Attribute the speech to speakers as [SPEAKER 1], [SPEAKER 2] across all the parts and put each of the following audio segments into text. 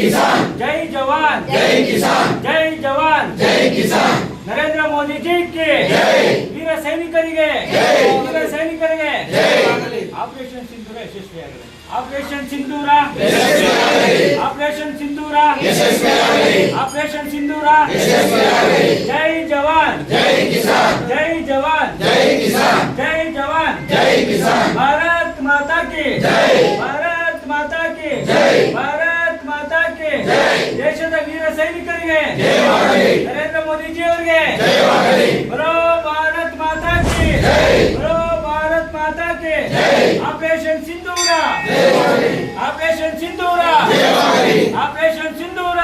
[SPEAKER 1] किसान जय जवान जय किसान जय जवान जय किसान ನರೇಂದ್ರ ಮೋದಿ ಜಿ ಕೆ ವೀರ ಸೈನಿಕರಿಗೆ ವೀರ ಸೈನಿಕರಿಗೆ ಆಪರೇಷನ್ ಸಿಂಧೂರ ಯಶಸ್ವಿಯಾಗಲಿ operation Sindoor operation Sindoor operation Sindoor ಜೈ ಜವಾನ್ ಜೈ ಕಿಸಾನ್ ಜೈ ಜವಾನ್ ಜೈ ಕಿಸಾನ್ ಜೈ ಜವಾನ್ ಜೈ ಕಿಸಾನ್ ಭಾರತ್ ಮಾತಾ ಕಿ ಜೈ ಭಾರತ್ ಮಾತಾ ಕಿ ಜೈ ಭಾರತ್ ಮಾತಾ ಕಿ ಜೈ ದೇಶದ ವೀರ ಸೈನಿಕರಿಗೆ ನರೇಂದ್ರ ಮೋದಿ ಜಿ ಅವರಿಗೆ ಬರೋ ಭಾರತ್ ಮಾತಾ ಕಿ ಬರೋ ಭಾರತ್ ಮಾತಾ ಕಿ operation Sindoor operation Sindoor operation Sindoor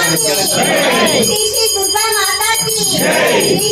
[SPEAKER 2] Shri Shri Durga Mata की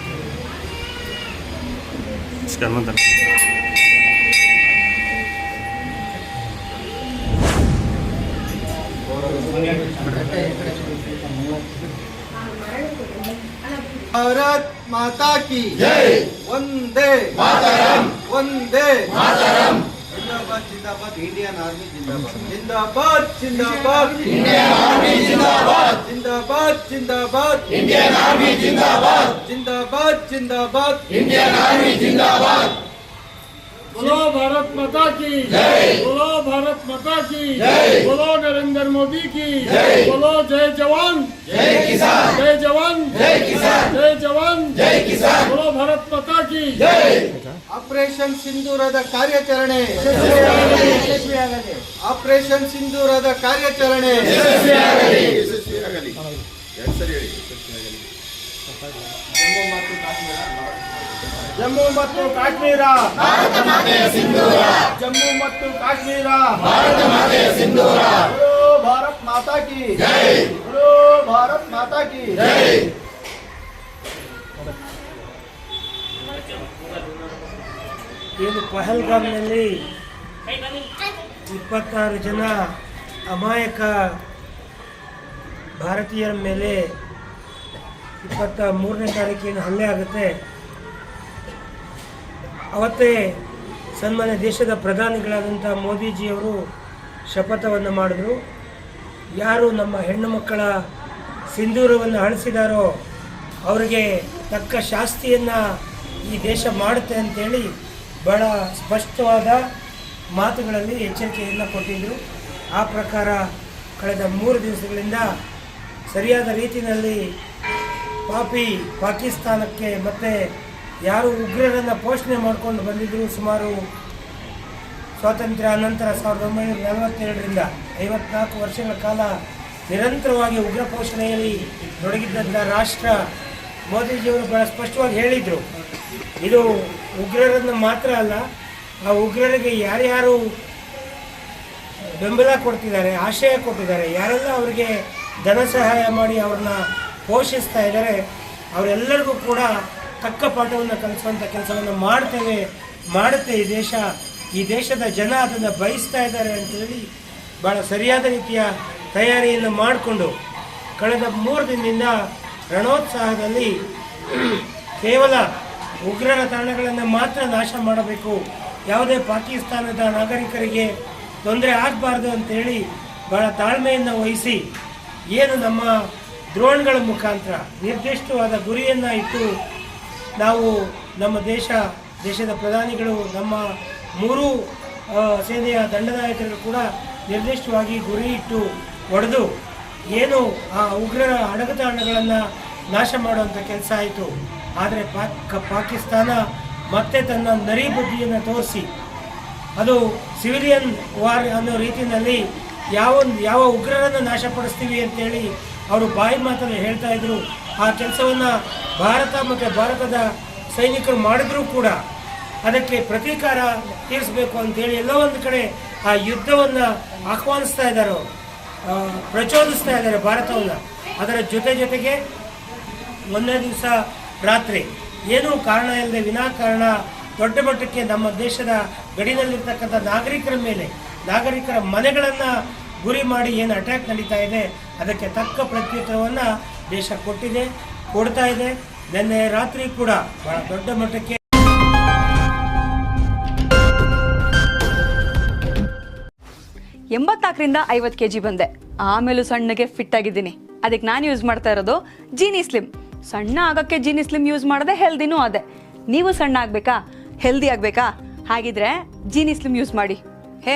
[SPEAKER 2] माता की
[SPEAKER 3] भारत माता की जय। वंदे मातरम। वंदे मातरम। जिंदाबाद जिंदाबाद इंडियन आर्मी जिंदाबाद। जिंदाबाद जिंदाबाद। इंडियन आर्मी जिंदाबाद। जिंदाबाद जिंदाबाद इंडियन आर्मी जिंदाबाद जिंदाबाद जिंदाबाद इंडियन आर्मी जिंदाबाद
[SPEAKER 1] बोलो भारत माता की जय बोलो भारत माता की जय बोलो नरेंद्र मोदी की जय बोलो जय जवान
[SPEAKER 3] जय किसान
[SPEAKER 1] जय जवान
[SPEAKER 3] जय किसान
[SPEAKER 1] जय जवान
[SPEAKER 3] जय किसान
[SPEAKER 1] बोलो भारत माता की
[SPEAKER 3] ಜೈ ಆಪರೇಷನ್ ಸಿಂಧೂರದ ಕಾರ್ಯಾಚರಣೆ ಆಪರೇಷನ್ ಸಿಂಧೂರದ ಕಾರ್ಯಾಚರಣೆ ಸರಿ ಹೇಳಿ. ಜಮ್ಮು ಮತ್ತು ಕಾಶ್ಮೀರ. ಜಮ್ಮು ಮತ್ತು ಕಾಶ್ಮೀರ. ಭಾರತ ಮಾತಾ ಕಿ. ಭಾರತ್ ಮಾತಾ ಕಿ.
[SPEAKER 4] ಏನು ಪಹಲ್ಗಾಮ್ನಲ್ಲಿ ಇಪ್ಪತ್ತಾರು ಜನ ಅಮಾಯಕ ಭಾರತೀಯರ ಮೇಲೆ ಇಪ್ಪತ್ತ ಮೂರನೇ ತಾರೀಕಿನ ಹಲ್ಲೆ ಆಗುತ್ತೆ. ಅವತ್ತೇ ಸನ್ಮಾನ್ಯ ದೇಶದ ಪ್ರಧಾನಿಗಳಾದಂಥ ಮೋದಿಜಿಯವರು ಶಪಥವನ್ನು ಮಾಡಿದ್ರು. ಯಾರು ನಮ್ಮ ಹೆಣ್ಣು ಮಕ್ಕಳ ಸಿಂಧೂರವನ್ನು ಅಳಿಸಿದಾರೋ ಅವರಿಗೆ ತಕ್ಕ ಶಾಸ್ತಿಯನ್ನು ಈ ದೇಶ ಮಾಡುತ್ತೆ ಅಂತೇಳಿ ಬಹಳ ಸ್ಪಷ್ಟವಾದ ಮಾತುಗಳಲ್ಲಿ ಎಚ್ಚರಿಕೆಯನ್ನು ಕೊಟ್ಟಿದ್ದರು ಆ ಪ್ರಕಾರ ಕಳೆದ ಮೂರು ದಿವಸಗಳಿಂದ ಸರಿಯಾದ ರೀತಿಯಲ್ಲಿ ಪಾಪಿ ಪಾಕಿಸ್ತಾನಕ್ಕೆ ಮತ್ತು ಯಾರು ಉಗ್ರರನ್ನು ಪೋಷಣೆ ಮಾಡಿಕೊಂಡು ಬಂದಿದ್ದರು ಸುಮಾರು ಸ್ವಾತಂತ್ರ್ಯ ಅನಂತರ ಸಾವಿರದ ಒಂಬೈನೂರ ನಲವತ್ತೆರಡರಿಂದ ಐವತ್ನಾಲ್ಕು ವರ್ಷಗಳ ಕಾಲ ನಿರಂತರವಾಗಿ ಉಗ್ರ ಪೋಷಣೆಯಲ್ಲಿ ತೊಡಗಿದ್ದಂಥ ರಾಷ್ಟ್ರ ಮೋದಿಜಿಯವರು ಬಹಳ ಸ್ಪಷ್ಟವಾಗಿ ಹೇಳಿದರು. ಇದು ಉಗ್ರರನ್ನು ಮಾತ್ರ ಅಲ್ಲ, ಆ ಉಗ್ರರಿಗೆ ಯಾರ್ಯಾರು ಬೆಂಬಲ ಕೊಡ್ತಿದ್ದಾರೆ, ಆಶ್ರಯ ಕೊಟ್ಟಿದ್ದಾರೆ, ಯಾರೆಲ್ಲ ಅವರಿಗೆ ಧನ ಸಹಾಯ ಮಾಡಿ ಅವ್ರನ್ನ ಪೋಷಿಸ್ತಾ ಇದ್ದಾರೆ. ಅವರೆಲ್ಲರಿಗೂ ಕೂಡ ತಕ್ಕ ಪಾಠವನ್ನು ಕಲಿಸುವಂಥ ಕೆಲಸವನ್ನು ಮಾಡ್ತೇವೆ, ಮಾಡುತ್ತೆ ಈ ದೇಶ. ಈ ದೇಶದ ಜನ ಅದನ್ನು ಬಯಸ್ತಾ ಇದ್ದಾರೆ ಅಂತೇಳಿ ಭಾಳ ಸರಿಯಾದ ರೀತಿಯ ತಯಾರಿಯನ್ನು ಮಾಡಿಕೊಂಡು ಕಳೆದ ಮೂರು ದಿನದಿಂದ ರಣೋತ್ಸಾಹದಲ್ಲಿ ಕೇವಲ ಉಗ್ರರ ತಾಣಗಳನ್ನು ಮಾತ್ರ ನಾಶ ಮಾಡಬೇಕು. ಯಾವುದೇ ಪಾಕಿಸ್ತಾನದ ನಾಗರಿಕರಿಗೆ ತೊಂದರೆ ಆಗಬಾರ್ದು ಅಂತೇಳಿ ಭಾಳ ತಾಳ್ಮೆಯನ್ನು ವಹಿಸಿ ಏನು ನಮ್ಮ ದ್ರೋಣ್ಗಳ ಮುಖಾಂತರ ನಿರ್ದಿಷ್ಟವಾದ ಗುರಿಯನ್ನು ಇಟ್ಟು ನಾವು ನಮ್ಮ ದೇಶ, ದೇಶದ ಪ್ರಧಾನಿಗಳು, ನಮ್ಮ ಮೂರು ಸೇನೆಯ ದಂಡನಾಯಕರು ಕೂಡ ನಿರ್ದಿಷ್ಟವಾಗಿ ಗುರಿ ಇಟ್ಟು ಹೊಡೆದು ಏನು ಆ ಉಗ್ರರ ಅಡಗುತಾಣಗಳನ್ನು ನಾಶ ಮಾಡುವಂಥ ಕೆಲಸ ಆಯಿತು. ಆದರೆ ಪಾಕ್ ಪಾಕಿಸ್ತಾನ ಮತ್ತೆ ತನ್ನ ನರಿ ಬುದ್ಧಿಯನ್ನು ತೋರಿಸಿ. ಅದು ಸಿವಿಲಿಯನ್ ವಾರ್ ಅನ್ನೋ ರೀತಿಯಲ್ಲಿ ಯಾವ ಯಾವ ಉಗ್ರರನ್ನು ನಾಶಪಡಿಸ್ತೀವಿ ಅಂತೇಳಿ ಅವರು ಬಾಯಿ ಮಾತನ್ನು ಹೇಳ್ತಾ ಇದ್ರು. ಆ ಕೆಲಸವನ್ನು ಭಾರತ ಮತ್ತು ಭಾರತದ ಸೈನಿಕರು ಮಾಡಿದ್ರೂ ಕೂಡ ಅದಕ್ಕೆ ಪ್ರತೀಕಾರ ತೀರಿಸಬೇಕು ಅಂತೇಳಿ ಎಲ್ಲೋ ಒಂದು ಕಡೆ ಆ ಯುದ್ಧವನ್ನು ಆಹ್ವಾನಿಸ್ತಾ ಇದ್ದಾರೆ ಪ್ರಚೋದಿಸ್ತಾ ಇದ್ದಾರೆ ಭಾರತವನ್ನು. ಅದರ ಜೊತೆ ಜೊತೆಗೆ ಒಂದನೇ ದಿವಸ ರಾತ್ರಿ ಏನೂ ಕಾರಣ ಇಲ್ಲದೆ ವಿನಾಕಾರಣ ದೊಡ್ಡ ಮಟ್ಟಕ್ಕೆ ನಮ್ಮ ದೇಶದ ಗಡಿನಲ್ಲಿರ್ತಕ್ಕಂಥ ನಾಗರಿಕರ ಮೇಲೆ ನಾಗರಿಕರ ಮನೆಗಳನ್ನು ಗುರಿ ಮಾಡಿ ಏನು ಅಟ್ಯಾಕ್ ನಡೀತಾ ಇದೆ, ಅದಕ್ಕೆ ತಕ್ಕ ಪ್ರತ್ಯುತ್ತರವನ್ನು ದೇಶ ಕೊಟ್ಟಿದೆ, ಕೊಡ್ತಾ ಇದೆ. ನಿನ್ನೆ ರಾತ್ರಿ ಕೂಡ ಬಹಳ ದೊಡ್ಡ ಮಟ್ಟಕ್ಕೆ
[SPEAKER 5] ಎಂಬತ್ನಾಲ್ಕರಿಂದ ಐವತ್ತು ಕೆ ಜಿ ಬಂದೆ. ಆಮೇಲೂ ಸಣ್ಣಗೆ ಫಿಟ್ ಆಗಿದ್ದೀನಿ. ಅದಕ್ಕೆ ನಾನು ಯೂಸ್ ಮಾಡ್ತಾ ಇರೋದು ಜೀನಿ ಸ್ಲಿಮ್ ಸಣ್ಣ ಆಗೋಕ್ಕೆ ಜೀನಿ ಸ್ಲಿಮ್ ಯೂಸ್ ಮಾಡಿದೆ ಹೆಲ್ದಿನೂ ಅದೇ. ನೀವು ಸಣ್ಣ ಆಗಬೇಕಾ? ಹೆಲ್ದಿ ಆಗಬೇಕಾ? ಹಾಗಿದ್ರೆ ಜೀನಿ ಸ್ಲಿಮ್ ಯೂಸ್ ಮಾಡಿ. ಹೇ